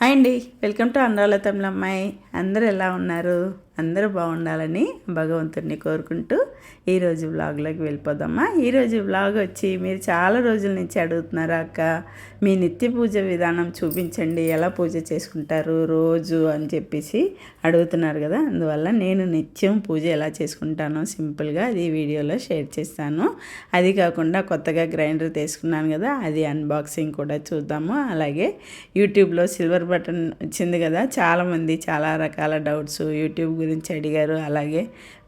Hi అండి. Welcome to అందాల తమిళమ్మాయి. అందరూ ఎలా ఉన్నారు? అందరూ బాగుండాలని భగవంతుడిని కోరుకుంటూ ఈరోజు వ్లాగ్లోకి వెళ్ళిపోదామా? ఈరోజు వ్లాగ్ వచ్చి మీరు చాలా రోజుల నుంచి అడుగుతున్నారు అక్క? మీ నిత్య పూజ విధానం చూపించండి. ఎలా పూజ చేసుకుంటారు రోజు అని చెప్పేసి అడుగుతున్నారు కదా. అందువల్ల నేను నిత్యం పూజ ఎలా చేసుకుంటానో సింపుల్గా అది వీడియోలో షేర్ చేస్తాను. అది కాకుండా కొత్తగా గ్రైండర్ తీసుకున్నాను కదా అది అన్బాక్సింగ్ కూడా చూద్దాము. అలాగే యూట్యూబ్లో సిల్వర్ బటన్ వచ్చింది కదా చాలామంది చాలా రకాల డౌట్స్ యూట్యూబ్ గురించి అడిగారు. అలాగే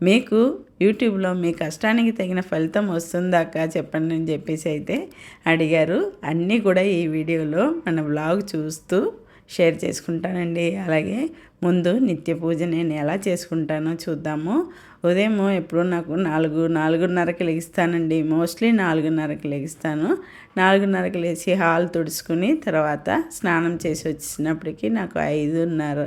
మీకు యూట్యూబ్లో మీ కష్టానికి తగిన ఫలితం వస్తుందాక చెప్పండి అని చెప్పేసి అయితే అడిగారు. అన్నీ కూడా ఈ వీడియోలో మన బ్లాగ్ చూస్తూ షేర్ చేసుకుంటానండి. అలాగే ముందు నిత్య పూజ నేను ఎలా చేసుకుంటానో చూద్దాము. ఉదయం ఎప్పుడు నాకు నాలుగు నాలుగున్నరకి లెగిస్తానండి. మోస్ట్లీ నాలుగున్నరకి లెగిస్తాను. నాలుగున్నరకు లేచి హాల్ తుడుచుకుని తర్వాత స్నానం చేసి వచ్చినప్పటికీ నాకు ఐదున్నర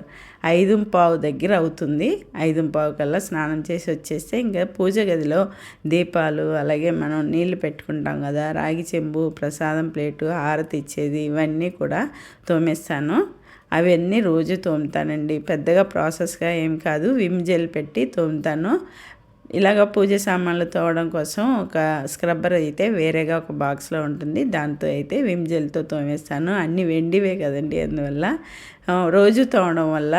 ఐదు పావు దగ్గర అవుతుంది. ఐదు పావు కల్లా స్నానం చేసి వచ్చేస్తే ఇంకా పూజ గదిలో దీపాలు అలాగే మనం నీళ్ళు పెట్టుకుంటాం కదా రాగి చెంబు ప్రసాదం ప్లేటు హారతి ఇచ్చేది ఇవన్నీ కూడా తోమేస్తాను. అవన్నీ రోజు తోముతానండి. పెద్దగా ప్రాసెస్గా ఏం కాదు. విమ్ జెల్ పెట్టి తోముతాను. ఇలాగ పూజ సామాన్లు తోవడం కోసం ఒక స్క్రబ్బర్ అయితే వేరేగా ఒక బాక్స్లో ఉంటుంది. దాంతో అయితే విమ్ జెల్తో తోమేస్తాను. అన్నీ వెండివే కదండి అందువల్ల. రోజు తోవడం వల్ల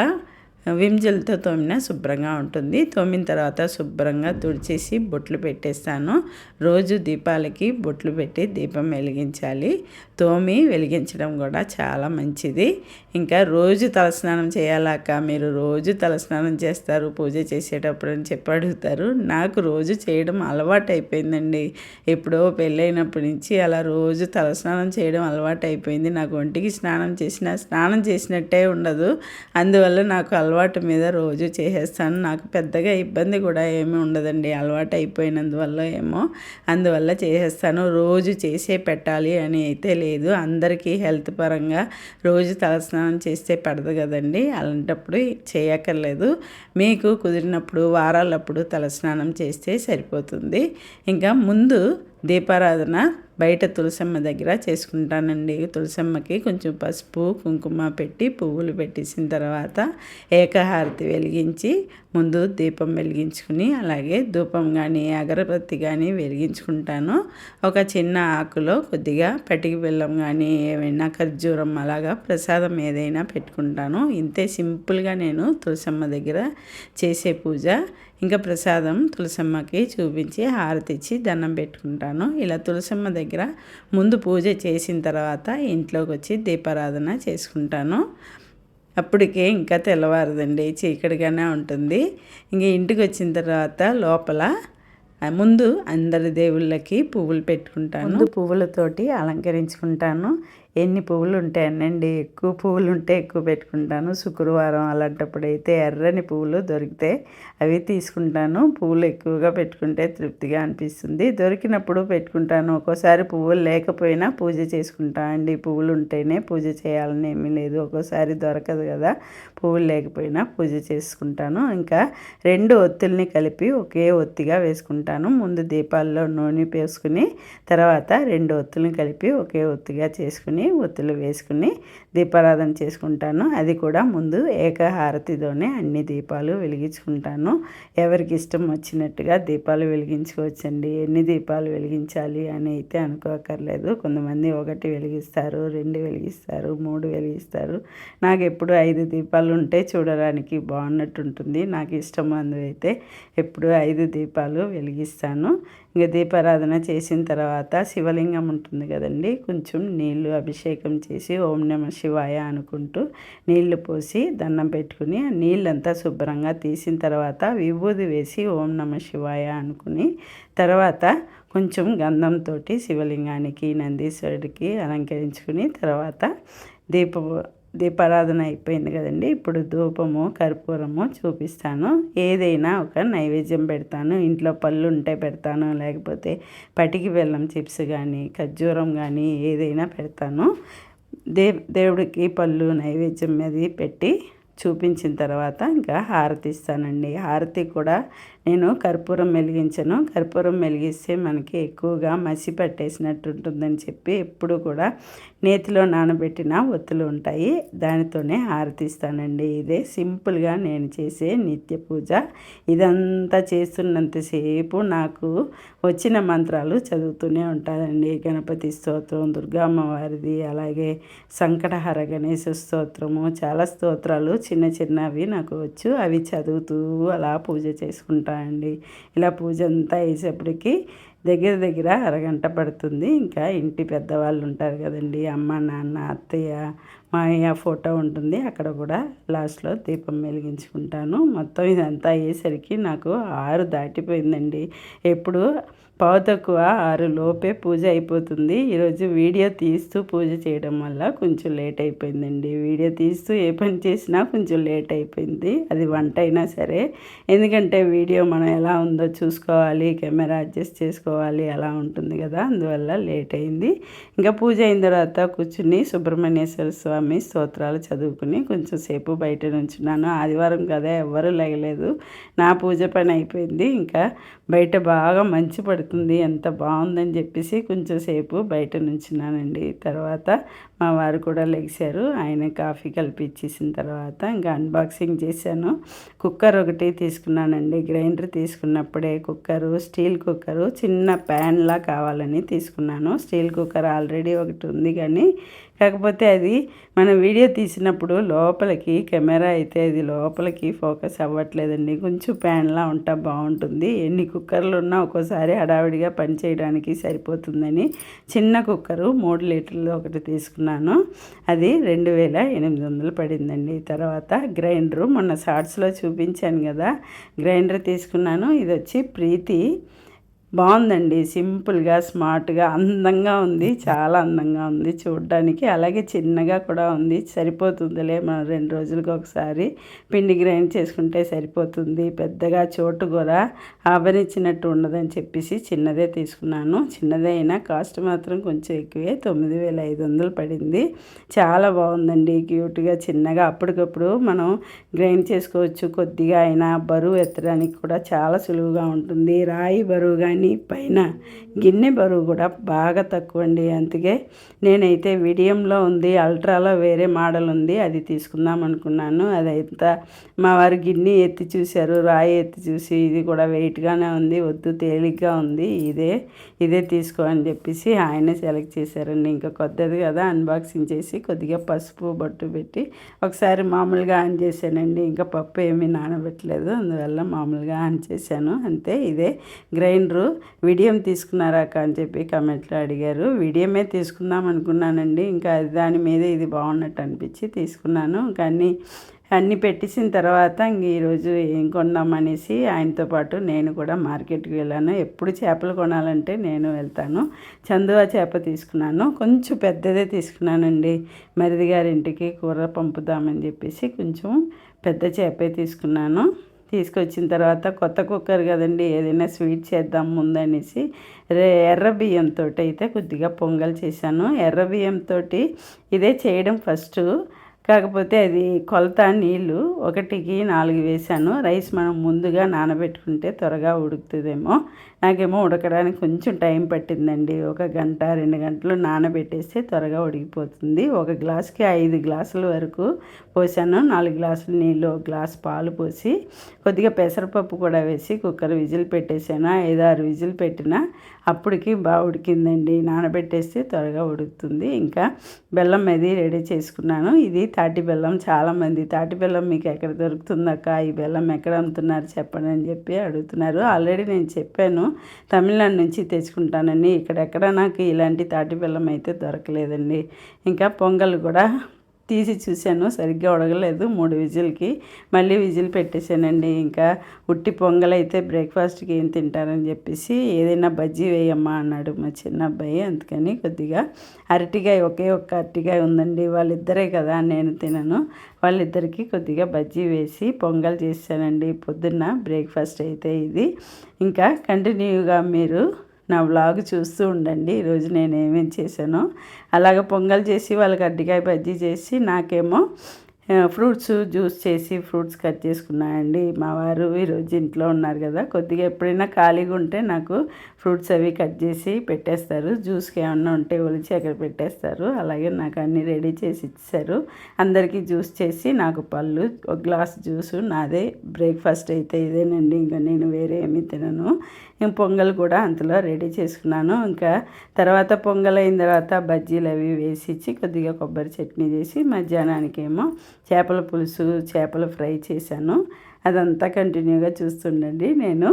విమ్జలతో తోమిన శుభ్రంగా ఉంటుంది. తోమిన తర్వాత శుభ్రంగా తుడిచేసి బొట్లు పెట్టేస్తాను. రోజు దీపాలకి బొట్లు పెట్టి దీపం వెలిగించాలి. తోమి వెలిగించడం కూడా చాలా మంచిది. ఇంకా రోజు తలస్నానం చేయాలాక మీరు రోజు తలస్నానం చేస్తారు. పూజ చేసేటప్పుడు అని చెప్పి అడుగుతారు. నాకు రోజు చేయడం అలవాటు అయిపోయిందండి ఎప్పుడో పెళ్ళైనప్పటి నుంచి అలా రోజు తలస్నానం చేయడం అలవాటు అయిపోయింది నాకు ఒంటికి స్నానం చేసిన స్నానం చేసినట్టే ఉండదు. అందువల్ల నాకు అలవాటు మీద రోజు చేసేస్తాను. నాకు పెద్దగా ఇబ్బంది కూడా ఏమీ ఉండదండి. అలవాటు అయిపోయినందువల్ల ఏమో అందువల్ల చేసేస్తాను. రోజు చేసే పెట్టాలి అని అయితే లేదు. అందరికీ హెల్త్ పరంగా రోజు తలస్నానం చేస్తే పడదు కదండి. అలాంటప్పుడు చేయక్కర్లేదు. మీకు కుదిరినప్పుడు వారాలప్పుడు తలస్నానం చేస్తే సరిపోతుంది. ఇంకా ముందు దీపారాధన బయట తులసమ్మ దగ్గర చేసుకుంటానండి. తులసమ్మకి కొంచెం పసుపు కుంకుమ పెట్టి పువ్వులు పెట్టేసిన తర్వాత ఏకహారతి వెలిగించి ముందు దీపం వెలిగించుకుని అలాగే ధూపం కానీ అగరబత్తి కానీ వెలిగించుకుంటాను. ఒక చిన్న ఆకులో కొద్దిగా పటికి బెల్లం కానీ ఏమైనా ఖర్జూరం అలాగా ప్రసాదం ఏదైనా పెట్టుకుంటాను. ఇంతే సింపుల్గా నేను తులసమ్మ దగ్గర చేసే పూజ ఇంకా ప్రసాదం తులసమ్మకి చూపించి హారతిచ్చి దండం పెట్టుకుంటాను. ఇలా తులసమ్మ దగ్గర ముందు పూజ చేసిన తర్వాత ఇంట్లోకి వచ్చి దీపారాధన చేసుకుంటాను. అప్పటికే ఇంకా తెల్లవారదండి చీకటిగానే ఉంటుంది. ఇంక ఇంటికి వచ్చిన తర్వాత లోపల ముందు అందరి దేవుళ్ళకి పువ్వులు పెట్టుకుంటాను. పువ్వులతోటి అలంకరించుకుంటాను. ఎన్ని పువ్వులు ఉంటాయనండి ఎక్కువ పువ్వులు ఉంటే ఎక్కువ పెట్టుకుంటాను. శుక్రవారం అలాంటప్పుడు అయితే ఎర్రని పువ్వులు దొరికితే అవి తీసుకుంటాను. పువ్వులు ఎక్కువగా పెట్టుకుంటే తృప్తిగా అనిపిస్తుంది. దొరికినప్పుడు పెట్టుకుంటాను. ఒక్కోసారి పువ్వులు లేకపోయినా పూజ చేసుకుంటా అండి. పువ్వులు ఉంటేనే పూజ చేయాలని ఏమీ లేదు. ఒక్కోసారి దొరకదు కదా. పువ్వులు లేకపోయినా పూజ చేసుకుంటాను. ఇంకా రెండు ఒత్తుల్ని కలిపి ఒకే ఒత్తిగా వేసుకుంటాను. ముందు దీపాల్లో నూనె వేసుకుని తర్వాత రెండు ఒత్తుల్ని కలిపి ఒకే ఒత్తిగా చేసుకుని పెట్టుకొని ఒత్తులు వేసుకుని దీపారాధన చేసుకుంటాను. అది కూడా ముందు ఏకహారతితోనే అన్ని దీపాలు వెలిగించుకుంటాను. ఎవరికి ఇష్టం వచ్చినట్టుగా దీపాలు వెలిగించుకోవచ్చండి. ఎన్ని దీపాలు వెలిగించాలి అని అయితే అనుకోకర్లేదు. కొంతమంది ఒకటి వెలిగిస్తారు రెండు వెలిగిస్తారు మూడు వెలిగిస్తారు. నాకు ఎప్పుడు ఐదు దీపాలు ఉంటే చూడడానికి బాగున్నట్టు ఉంటుంది నాకు ఇష్టం అందువైతే ఎప్పుడు ఐదు దీపాలు వెలిగిస్తాను. ఇంకా దీపారాధన చేసిన తర్వాత శివలింగం ఉంటుంది కదండి. కొంచెం నీళ్ళు అభిషేకం చేసి ఓం నమ శివాయ అనుకుంటూ నీళ్ళు పోసి దండం పెట్టుకుని ఆ నీళ్ళంతా శుభ్రంగా తీసిన తర్వాత విభూది వేసి ఓం నమ శివాయ అనుకుని తర్వాత కొంచెం గంధంతో శివలింగానికి నందీశ్వరుడికి అలంకరించుకుని తర్వాత దీప దీపారాధన అయిపోయింది కదండి. ఇప్పుడు ధూపము కర్పూరము చూపిస్తాను. ఏదైనా ఒక నైవేద్యం పెడతాను. ఇంట్లో పళ్ళు ఉంటే పెడతాను. లేకపోతే పటికి బెల్లం చిప్స్ కానీ ఖర్జూరం కానీ ఏదైనా పెడతాను. దే దేవుడికి పళ్ళు నైవేద్యం మీద పెట్టి చూపించిన తర్వాత ఇంకా హారతి ఇస్తానండి. హారతి కూడా నేను కర్పూరం వెలిగించను కర్పూరం వెలిగిస్తే మనకి ఎక్కువగా మసి పట్టేసినట్టు ఉంటుందని చెప్పి ఎప్పుడు కూడా నేతిలో నానబెట్టిన ఒత్తులు ఉంటాయి. దానితోనే హారతిస్తానండి. ఇదే సింపుల్గా నేను చేసే నిత్య పూజ. ఇదంతా చేస్తున్నంతసేపు నాకు వచ్చిన మంత్రాలు చదువుతూనే ఉంటానండి. గణపతి స్తోత్రం దుర్గా అమ్మవారిది అలాగే సంకటహర గణేశ స్తోత్రము. చాలా స్తోత్రాలు చిన్న చిన్నవి నాకు వచ్చు. అవి చదువుతూ అలా పూజ చేసుకుంటాను అండి ఇలా పూజ అంతా వేసేప్పటికి దగ్గర దగ్గర అరగంట పడుతుంది. ఇంకా ఇంటి పెద్దవాళ్ళు ఉంటారు కదండి. అమ్మ నాన్న అత్తయ్య మా అయ్య ఫోటో ఉంటుంది. అక్కడ కూడా లాస్ట్లో దీపం వెలిగించుకుంటాను. మొత్తం ఇదంతా అయ్యేసరికి నాకు ఆరు దాటిపోయిందండి. ఎప్పుడు పావు తక్కువ ఆరు లోపే పూజ అయిపోతుంది. ఈరోజు వీడియో తీస్తూ పూజ చేయడం వల్ల కొంచెం లేట్ అయిపోయిందండి. వీడియో తీస్తూ ఏ పని చేసినా కొంచెం లేట్ అయిపోయింది. అది వంట అయినా సరే. ఎందుకంటే వీడియో మనం ఎలా ఉందో చూసుకోవాలి కెమెరా అడ్జస్ట్ చేసుకోవాలి అలా ఉంటుంది కదా. అందువల్ల లేట్ అయింది. ఇంకా పూజ అయిన తర్వాత కూర్చుని సుబ్రహ్మణ్యేశ్వర స్వామి స్తోత్రాలు చదువుకుని కొంచెం సేపు బయట నుంచున్నాను. ఆదివారం కదా ఎవ్వరూ లేగలేదు. నా పూజ పని అయిపోయింది. ఇంకా బయట బాగా మంచి పడుతుంది. ఎంత బాగుందని చెప్పేసి కొంచెం సేపు బయట నుంచున్నానండి. తర్వాత మా వారు కూడా లెగిశారు. ఆయన కాఫీ కలిపి ఇచ్చేసిన తర్వాత ఇంకా అన్బాక్సింగ్ చేశాను. కుక్కర్ ఒకటి తీసుకున్నానండి. గ్రైండర్ తీసుకున్నప్పుడే కుక్కరు స్టీల్ కుక్కరు చిన్న ప్యాన్లా కావాలని తీసుకున్నాను. స్టీల్ కుక్కర్ ఆల్రెడీ ఒకటి ఉంది కానీ కాకపోతే అది మనం వీడియో తీసినప్పుడు లోపలికి కెమెరా అయితే అది లోపలికి ఫోకస్ అవ్వట్లేదండి. కొంచెం ప్యాన్లా ఉంటా బాగుంటుంది. ఎన్ని కుక్కర్లు ఉన్నా ఒక్కోసారి హడావిడిగా పని చేయడానికి సరిపోతుందని చిన్న కుక్కరు మూడు లీటర్లు ఒకటి తీసుకున్నాను. అది రెండు వేల ఎనిమిది వందలు పడిందండి. తర్వాత గ్రైండరు మొన్న షార్ట్స్లో చూపించాను కదా గ్రైండర్ తీసుకున్నాను. ఇది వచ్చి ప్రీతి బాగుందండి. సింపుల్గా స్మార్ట్గా అందంగా ఉంది. చాలా అందంగా ఉంది చూడడానికి. అలాగే చిన్నగా కూడా ఉంది. సరిపోతుందిలే మనం రెండు రోజులకు ఒకసారి. పిండి గ్రైండ్ చేసుకుంటే సరిపోతుంది. పెద్దగా చోటు కూడా ఆభరించినట్టు ఉండదని చెప్పేసి చిన్నదే తీసుకున్నాను. చిన్నదే అయినా కాస్ట్ మాత్రం కొంచెం ఎక్కువే. తొమ్మిది వేల ఐదు వందలు పడింది. చాలా బాగుందండి. క్యూట్గా చిన్నగా అప్పటికప్పుడు మనం గ్రైండ్ చేసుకోవచ్చు. కొద్దిగా అయినా బరువు ఎత్తడానికి కూడా చాలా సులువుగా ఉంటుంది. రాయి బరువు కానీ కానీ పైన గిన్నె బరువు కూడా బాగా తక్కువ అండి అందుకే నేనైతే విడియంలో ఉంది అల్ట్రాలో వేరే మోడల్ ఉంది అది తీసుకుందాం అనుకున్నాను. అదైతే మా వారు గిన్నె ఎత్తి చూశారు రాయి ఎత్తి చూసి ఇది కూడా వెయిట్గానే ఉంది వద్దు తేలిగ్గా ఉంది ఇదే ఇదే తీసుకో అని చెప్పేసి ఆయనే సెలెక్ట్ చేశారండి. ఇంకా కొత్తది కదా అన్బాక్సింగ్ చేసి కొద్దిగా పసుపు బొట్టు పెట్టి ఒకసారి మామూలుగా ఆన్ చేశానండి. ఇంకా పప్పు ఏమీ నానబెట్టలేదు అందువల్ల మామూలుగా ఆన్ చేశాను. అంతే ఇదే గ్రైండరు. విడియం తీసుకున్నారా అని చెప్పి కమెంట్లో అడిగారు. విడియమే తీసుకుందాం అనుకున్నానండి. ఇంకా దాని మీద ఇది బాగున్నట్టు అనిపించి తీసుకున్నాను. కానీ అన్నీ పెట్టేసిన తర్వాత ఇంక ఈరోజు ఏం కొందామనేసి ఆయనతో పాటు నేను కూడా మార్కెట్కి వెళ్ళాను. ఎప్పుడు చేపలు కొనాలంటే నేను వెళ్తాను. చందువా చేప తీసుకున్నాను. కొంచెం పెద్దదే తీసుకున్నానండి. మరిది గారింటికి కూర పంపుదామని చెప్పేసి కొంచెం పెద్ద చేపే తీసుకున్నాను. తీసుకొచ్చిన తర్వాత కొత్త కుక్కర్ కదండి ఏదైనా స్వీట్ చేద్దాం ముందనేసి ఎర్ర బియ్యంతో అయితే కొద్దిగా పొంగల్ చేశాను. ఎర్ర బియ్యంతో ఇదే చేయడం ఫస్ట్. కాకపోతే అది కొలత నీళ్ళు ఒకటికి నాలుగు వేశాను. రైస్ మనం ముందుగా నానబెట్టుకుంటే త్వరగా ఉడుకుతుందేమో. నాకేమో ఉడకడానికి కొంచెం టైం పట్టిందండి. ఒక గంట రెండు గంటలు నానబెట్టేస్తే త్వరగా ఉడికిపోతుంది. ఒక గ్లాస్కి ఐదు గ్లాసుల వరకు పోసాను. నాలుగు గ్లాసులు నీళ్ళు ఒక గ్లాస్ పాలు పోసి కొద్దిగా పెసరపప్పు కూడా వేసి కుక్కర్ విజిల్ పెట్టేసాను. ఐదు ఆరు విజిల్ పెట్టిన అప్పటికి బాగా ఉడికిందండి. నానబెట్టేస్తే త్వరగా ఉడుకుతుంది. ఇంకా బెల్లం అది రెడీ చేసుకున్నాను. ఇది తాటి బెల్లం చాలామంది. తాటి బెల్లం మీకు ఎక్కడ దొరుకుతుందక్క? ఈ బెల్లం ఎక్కడ అమ్ముతున్నారు? చెప్పండి అని చెప్పి అడుగుతున్నారు. ఆల్రెడీ నేను చెప్పాను. తమిళనాడు నుంచి తెచ్చుకుంటానండి ఇక్కడెక్కడ నాకు ఇలాంటి తాటి బెల్లం అయితే దొరకలేదండి. ఇంకా పొంగల్ కూడా తీసి చూశాను సరిగ్గా ఉడగలేదు మూడు విజిల్కి. మళ్ళీ విజిల్ పెట్టేశానండి. ఇంకా ఉట్టి పొంగల్ అయితే బ్రేక్ఫాస్ట్కి ఏం తింటారని చెప్పేసి ఏదైనా బజ్జీ వేయమ్మా అన్నాడు మా చిన్న అబ్బాయి అందుకని కొద్దిగా అరటికాయ ఒకే ఒక్క అరటికాయ ఉందండి. వాళ్ళిద్దరే కదా నేను తినను. వాళ్ళిద్దరికీ కొద్దిగా బజ్జీ వేసి పొంగల్ చేశానండి. పొద్దున్న బ్రేక్ఫాస్ట్ అయితే ఇది. ఇంకా కంటిన్యూగా మీరు నా వ్లాగ్ చూస్తూ ఉండండి. ఈరోజు నేను ఏమేమి చేశానో. అలాగే పొంగల్ చేసి వాళ్ళకి అడ్డికాయ బజ్జీ చేసి నాకేమో ఫ్రూట్స్ జ్యూస్ చేసి ఫ్రూట్స్ కట్ చేసుకున్నానండి. మా వారు ఈరోజు ఇంట్లో ఉన్నారు కదా. కొద్దిగా ఎప్పుడైనా ఖాళీగా ఉంటే నాకు ఫ్రూట్స్ అవి కట్ చేసి పెట్టేస్తారు. జ్యూస్కి ఏమన్నా ఉంటే ఒలిచి అక్కడ పెట్టేస్తారు. అలాగే నాకు అన్నీ రెడీ చేసి ఇచ్చారు. అందరికీ జ్యూస్ చేసి నాకు పళ్ళు ఒక గ్లాస్ జ్యూస్ నాదే బ్రేక్ఫాస్ట్ అయితే ఇదేనండి. ఇంకా నేను వేరే ఏమీ తినను. ఇంక పొంగల్ కూడా అంతలో రెడీ చేసుకున్నాను. ఇంకా తర్వాత పొంగల్ అయిన తర్వాత బజ్జీలు అవి వేసి ఇచ్చి కొద్దిగా కొబ్బరి చట్నీ చేసి మధ్యాహ్నానికేమో చేపల పులుసు చేపల ఫ్రై చేశాను. అదంతా కంటిన్యూగా చూస్తుండండి నేను.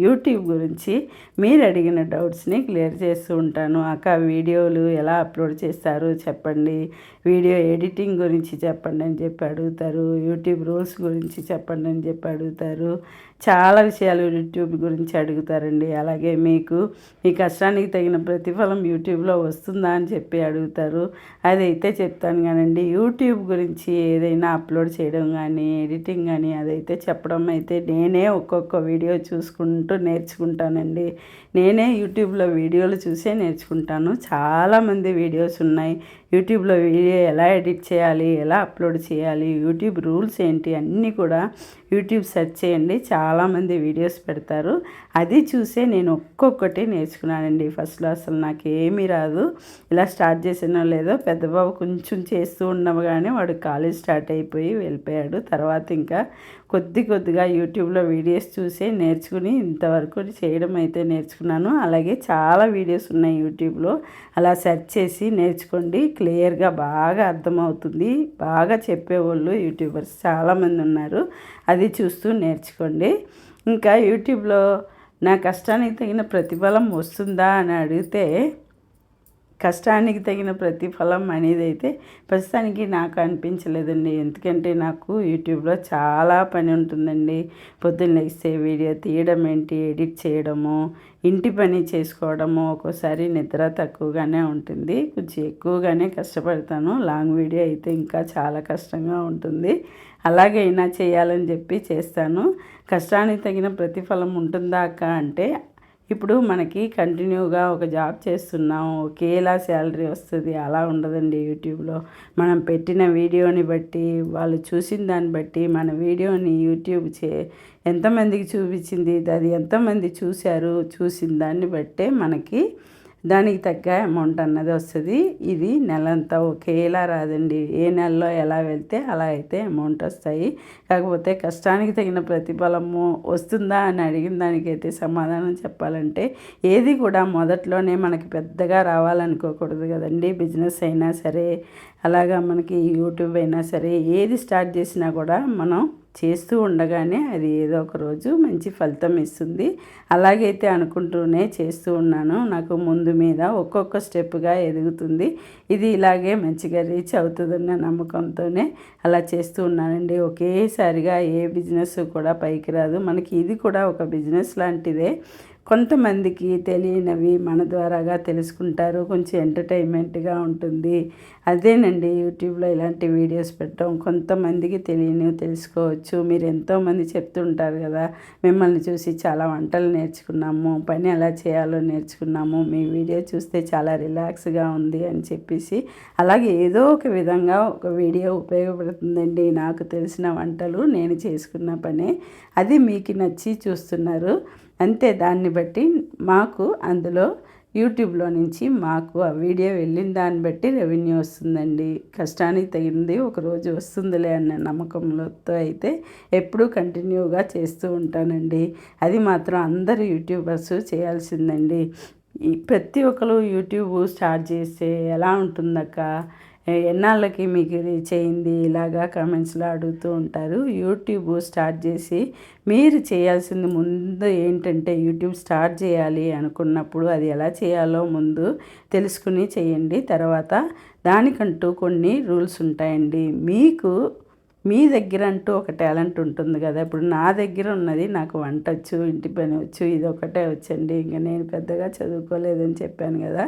యూట్యూబ్ గురించి మీరు అడిగిన డౌట్స్ని క్లియర్ చేస్తూ ఉంటాను. అక్క వీడియోలు ఎలా అప్లోడ్ చేస్తారు చెప్పండి. వీడియో ఎడిటింగ్ గురించి చెప్పండి అని చెప్పి అడుగుతారు. యూట్యూబ్ రూల్స్ గురించి చెప్పండి అని చెప్పి అడుగుతారు. చాలా విషయాలు యూట్యూబ్ గురించి అడుగుతారండి. అలాగే మీకు మీ కష్టానికి తగిన ప్రతిఫలం యూట్యూబ్లో వస్తుందా అని చెప్పి అడుగుతారు. అదైతే చెప్తాను కానండి. యూట్యూబ్ గురించి ఏదైనా అప్లోడ్ చేయడం కానీ ఎడిటింగ్ కానీ అదైతే చెప్పడం అయితే నేనే ఒక్కొక్క వీడియో చూసుకుంటూ నేర్చుకుంటానండి. నేనే యూట్యూబ్లో వీడియోలు చూసే నేర్చుకుంటాను. చాలామంది వీడియోస్ ఉన్నాయి. యూట్యూబ్లో వీడియో ఎలా ఎడిట్ చేయాలి ఎలా అప్లోడ్ చేయాలి యూట్యూబ్ రూల్స్ ఏంటి అన్నీ కూడా యూట్యూబ్ సెర్చ్ చేయండి. చాలామంది వీడియోస్ పెడతారు. అది చూసే నేను ఒక్కొక్కటి నేర్చుకున్నానండి. ఫస్ట్లో అసలు నాకు ఏమీ రాదు. ఇలా స్టార్ట్ చేసినా లేదో పెద్ద బాబు కొంచెం చేస్తూ ఉండగానే వాడు కాలేజ్ స్టార్ట్ అయిపోయి వెళ్ళిపోయాడు. తర్వాత ఇంకా కొద్ది కొద్దిగా యూట్యూబ్లో వీడియోస్ చూసే నేర్చుకుని ఇంతవరకు చేయడం అయితే నేర్చుకున్నాను. అలాగే చాలా వీడియోస్ ఉన్నాయి యూట్యూబ్లో. అలా సెర్చ్ చేసి నేర్చుకోండి. క్లియర్గా బాగా అర్థమవుతుంది. బాగా చెప్పేవాళ్ళు యూట్యూబర్స్. చాలామంది ఉన్నారు. అది చూస్తూ నేర్చుకోండి. ఇంకా యూట్యూబ్లో నా కష్టానికి తగిన ప్రతిఫలం వస్తుందా అని అడిగితే కష్టానికి తగిన ప్రతిఫలం అనేది అయితే ప్రస్తుతానికి నాకు అనిపించలేదండి. ఎందుకంటే నాకు యూట్యూబ్లో చాలా పని ఉంటుందండి. పొద్దున్న లేస్తే వీడియో తీయడం ఏంటి ఎడిట్ చేయడము ఇంటి పని చేసుకోవడము ఒక్కోసారి నిద్ర తక్కువగానే ఉంటుంది. కొంచెం ఎక్కువగానే కష్టపడతాను. లాంగ్ వీడియో అయితే ఇంకా చాలా కష్టంగా ఉంటుంది. అలాగైనా చేయాలని చెప్పి చేస్తాను. కష్టానికి తగిన ప్రతిఫలం ఉంటుందా అక్క అంటే ఇప్పుడు మనకి కంటిన్యూగా ఒక జాబ్ చేస్తున్నాం ఒకేలా శాలరీ వస్తుంది అలా ఉండదండి యూట్యూబ్లో. మనం పెట్టిన వీడియోని బట్టి వాళ్ళు చూసిన దాన్ని బట్టి మన వీడియోని యూట్యూబ్ చే ఎంతమందికి చూపించింది అది ఎంతమంది చూశారు చూసిన దాన్ని బట్టే మనకి దానికి తగ్గ అమౌంట్ అన్నది వస్తుంది. ఇది నెలంతా ఒకేలా రాదండి. ఏ నెలలో ఎలా వెళ్తే అలా అయితే అమౌంట్ వస్తాయి. కాకపోతే కష్టానికి తగిన ప్రతిఫలము వస్తుందా అని అడిగిన దానికైతే సమాధానం చెప్పాలంటే ఏది కూడా మొదట్లోనే మనకి పెద్దగా రావాలనుకోకూడదు కదండి. బిజినెస్ అయినా సరే అలాగా మనకి యూట్యూబ్ అయినా సరే ఏది స్టార్ట్ చేసినా కూడా మనం చేస్తూ ఉండగానే అది ఏదో ఒక రోజు మంచి ఫలితం ఇస్తుంది. అలాగైతే అనుకుంటూనే చేస్తూ ఉన్నాను. నాకు ముందు మీద ఒక్కొక్క స్టెప్గా ఎదుగుతుంది. ఇది ఇలాగే మంచిగా రీచ్ అవుతుందన్న నమ్మకంతోనే అలా చేస్తూ ఉన్నానండి. ఒకేసారిగా ఏ బిజినెస్ కూడా పైకి రాదు. మనకి ఇది కూడా ఒక బిజినెస్ లాంటిదే. కొంతమందికి తెలియనివి మన ద్వారాగా తెలుసుకుంటారు. కొంచెం ఎంటర్టైన్మెంట్గా ఉంటుంది. అదేనండి యూట్యూబ్లో ఇలాంటి వీడియోస్ పెట్టడం. కొంతమందికి తెలియనివి తెలుసుకోవచ్చు. మీరు ఎంతోమంది చెప్తుంటారు కదా మిమ్మల్ని చూసి చాలా వంటలు నేర్చుకున్నాము పని ఎలా చేయాలో నేర్చుకున్నాము మీ వీడియో చూస్తే చాలా రిలాక్స్గా ఉంది అని చెప్పేసి అలాగే ఏదో ఒక విధంగా ఒక వీడియో ఉపయోగపడుతుందండి. నాకు తెలిసిన వంటలు నేను చేసుకున్న పనే. అది మీకు నచ్చి చూస్తున్నారు. అంతే దాన్ని బట్టి మాకు అందులో యూట్యూబ్లో నుంచి మాకు ఆ వీడియో వెళ్ళిన దాన్ని బట్టి రెవెన్యూ వస్తుందండి. కష్టానికి తగింది ఒకరోజు వస్తుందిలే అన్న నమ్మకంలో అయితే ఎప్పుడూ కంటిన్యూగా చేస్తూ ఉంటానండి. అది మాత్రం అందరు యూట్యూబర్స్ చేయాల్సిందండి. ప్రతి ఒక్కరు యూట్యూబ్ స్టార్ట్ చేస్తే ఎలా ఉంటుందక్క? ఎన్నాళ్ళకి మీకు రీచ్ అయింది ఇలాగా కామెంట్స్లో అడుగుతూ ఉంటారు. యూట్యూబ్ స్టార్ట్ చేసి మీరు చేయాల్సింది ముందు ఏంటంటే యూట్యూబ్ స్టార్ట్ చేయాలి అనుకున్నప్పుడు అది ఎలా చేయాలో ముందు తెలుసుకుని చేయండి. తర్వాత దానికంటూ కొన్ని రూల్స్ ఉంటాయండి. మీకు మీ దగ్గర అంటూ ఒక టాలెంట్ ఉంటుంది కదా. ఇప్పుడు నా దగ్గర ఉన్నది నాకు వంట వచ్చు ఇంటి పని వచ్చు ఇది ఒకటే వచ్చండి. ఇంకా నేను పెద్దగా చదువుకోలేదని చెప్పాను కదా.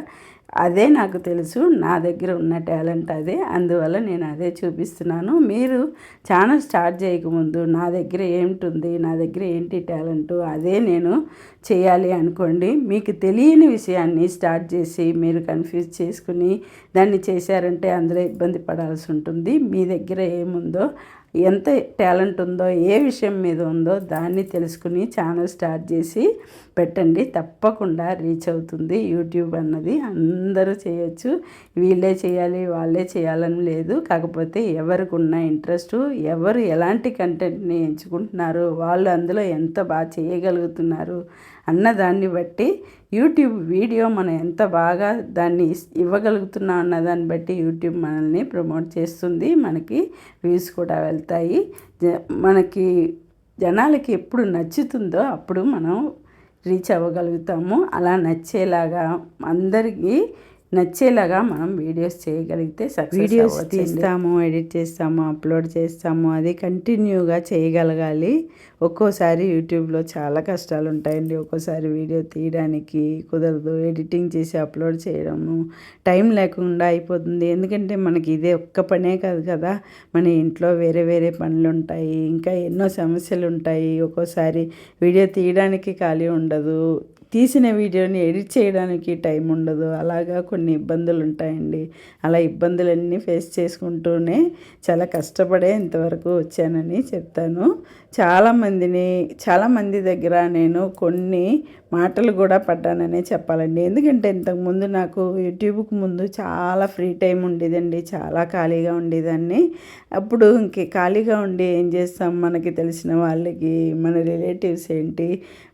అదే నాకు తెలుసు నా దగ్గర ఉన్న టాలెంట్ అదే అందువల్ల నేను అదే చూపిస్తున్నాను. మీరు ఛానల్ స్టార్ట్ చేయకముందు నా దగ్గర ఏమిటి నా దగ్గర ఏంటి టాలెంట్ అదే నేను చేయాలి అనుకోండి. మీకు తెలియని విషయాన్ని స్టార్ట్ చేసి మీరు కన్ఫ్యూజ్ చేసుకుని దాన్ని చేశారంటే అందులో ఇబ్బంది పడాల్సి ఉంటుంది. మీ దగ్గర ఏముందో ఎంత టాలెంట్ ఉందో ఏ విషయం మీద ఉందో దాన్ని తెలుసుకుని ఛానల్ స్టార్ట్ చేసి పెట్టండి. తప్పకుండా రీచ్ అవుతుంది యూట్యూబ్ అన్నది. అందరూ చేయొచ్చు. వీళ్ళే చేయాలి వాళ్ళే చేయాలని లేదు. కాకపోతే ఎవరికి ఉన్న ఇంట్రెస్ట్ ఎవరు ఎలాంటి కంటెంట్ని ఎంచుకుంటున్నారు వాళ్ళు అందులో ఎంత బాగా చేయగలుగుతున్నారు అన్న దాన్ని బట్టి యూట్యూబ్ వీడియో మనం ఎంత బాగా దాన్ని ఇవ్వగలుగుతున్నాం అన్న దాన్ని బట్టి యూట్యూబ్ మనల్ని ప్రమోట్ చేస్తుంది. మనకి వ్యూస్ కూడా వెళ్తాయి. మనకి జనాలకి ఎప్పుడు నచ్చుతుందో అప్పుడు మనం రీచ్ అవ్వగలుగుతాము. అలా నచ్చేలాగా అందరికీ నచ్చేలాగా మనం వీడియోస్ చేయగలిగితే సక్సెస్ వీడియోస్ తీస్తాము ఎడిట్ చేస్తాము అప్లోడ్ చేస్తాము అది కంటిన్యూగా చేయగలగాలి. ఒక్కోసారి యూట్యూబ్లో చాలా కష్టాలు ఉంటాయండి. ఒక్కోసారి వీడియో తీయడానికి కుదరదు. ఎడిటింగ్ చేసి అప్లోడ్ చేయడము టైం లేకుండా అయిపోతుంది. ఎందుకంటే మనకి ఇదే ఒక్క పనే కాదు కదా. మన ఇంట్లో వేరే వేరే పనులు ఉంటాయి. ఇంకా ఎన్నో సమస్యలు ఉంటాయి. ఒక్కోసారి వీడియో తీయడానికి ఖాళీ ఉండదు. తీసిన వీడియోని ఎడిట్ చేయడానికి టైం ఉండదు. అలాగా కొన్ని ఇబ్బందులు ఉంటాయండి అలా ఇబ్బందులన్నీ ఫేస్ చేసుకుంటూనే చాలా కష్టపడే ఇంతవరకు వచ్చానని చెప్తాను. చాలామందిని చాలామంది దగ్గర నేను కొన్ని మాటలు కూడా పడ్డాననే చెప్పాలండి. ఎందుకంటే ఇంతకుముందు నాకు యూట్యూబ్కి ముందు చాలా ఫ్రీ టైం ఉండేదండి చాలా ఖాళీగా ఉండేదాన్ని. అప్పుడు ఇంక ఖాళీగా ఉండి ఏం చేస్తాం? మనకి తెలిసిన వాళ్ళకి మన రిలేటివ్స్ ఏంటి?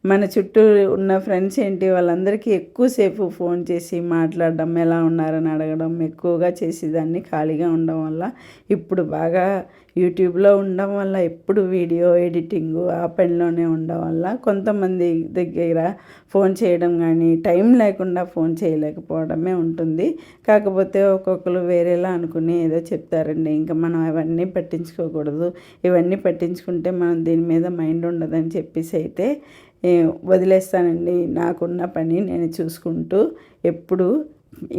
మన చుట్టూ ఉన్న ఫ్రెండ్స్ ఏంటి? వాళ్ళందరికీ ఎక్కువసేపు ఫోన్ చేసి మాట్లాడడం ఎలా ఉన్నారని అడగడం ఎక్కువగా చేసేదాన్ని ఖాళీగా ఉండడం వల్ల ఇప్పుడు బాగా యూట్యూబ్లో ఉండడం వల్ల ఎప్పుడు వీడియో ఎడిటింగ్ ఆ పనిలోనే ఉండడం వల్ల కొంతమంది దగ్గర ఫోన్ చేయడం కానీ టైం లేకుండా ఫోన్ చేయలేకపోవడమే ఉంటుంది. కాకపోతే ఒక్కొక్కరు వేరేలా అనుకుని ఏదో చెప్తారండి. ఇంకా మనం అవన్నీ పట్టించుకోకూడదు. ఇవన్నీ పట్టించుకుంటే మనం దీని మీద మైండ్ ఉండదని చెప్పేసి అయితే వదిలేస్తానండి. నాకున్న పని నేను చూసుకుంటూ ఎప్పుడు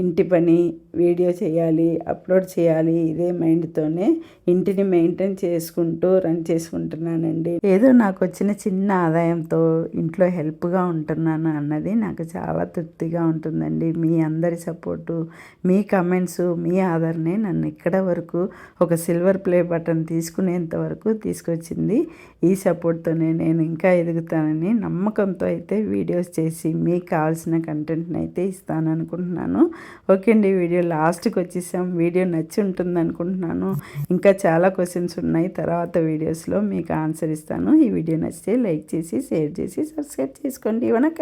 ఇంటి పని వీడియో చేయాలి అప్లోడ్ చేయాలి ఇదే మైండ్తోనే ఇంటిని మెయింటైన్ చేసుకుంటూ రన్ చేసుకుంటున్నానండి. ఏదో నాకు వచ్చిన చిన్న ఆదాయంతో ఇంట్లో హెల్ప్గా ఉంటున్నాను అన్నది నాకు చాలా తృప్తిగా ఉంటుందండి. మీ అందరి సపోర్టు మీ కమెంట్స్ మీ ఆదరణే నన్ను ఇక్కడ వరకు ఒక సిల్వర్ ప్లే బటన్ తీసుకునేంత వరకు తీసుకొచ్చింది. ఈ సపోర్ట్తోనే నేను ఇంకా ఎదుగుతానని నమ్మకంతో అయితే వీడియోస్ చేసి మీకు కావాల్సిన కంటెంట్ని అయితే ఇస్తాను అనుకుంటున్నాను. ఓకే అండి వీడియో వీడియో లాస్ట్కి వచ్చేసాం. వీడియో నచ్చి ఉంటుంది అనుకుంటున్నాను ఇంకా చాలా క్వశ్చన్స్ ఉన్నాయి. తర్వాత వీడియోస్లో మీకు ఆన్సర్ ఇస్తాను. ఈ వీడియో నచ్చితే లైక్ చేసి షేర్ చేసి సబ్స్క్రైబ్ చేసుకోండి. వనకం.